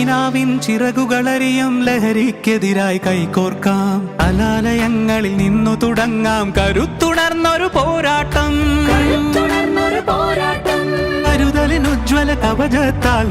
ശുകിനാവിൻ ചിറകുകളറിയും ലഹരിക്കെതിരായി കൈകോർക്കാം. അലാലയങ്ങളിൽ നിന്നു തുടങ്ങാം കരുത്തുണർന്നൊരു പോരാട്ടം. പോരാട്ടം. കരുതലിനുജ്വല കവചത്താൽ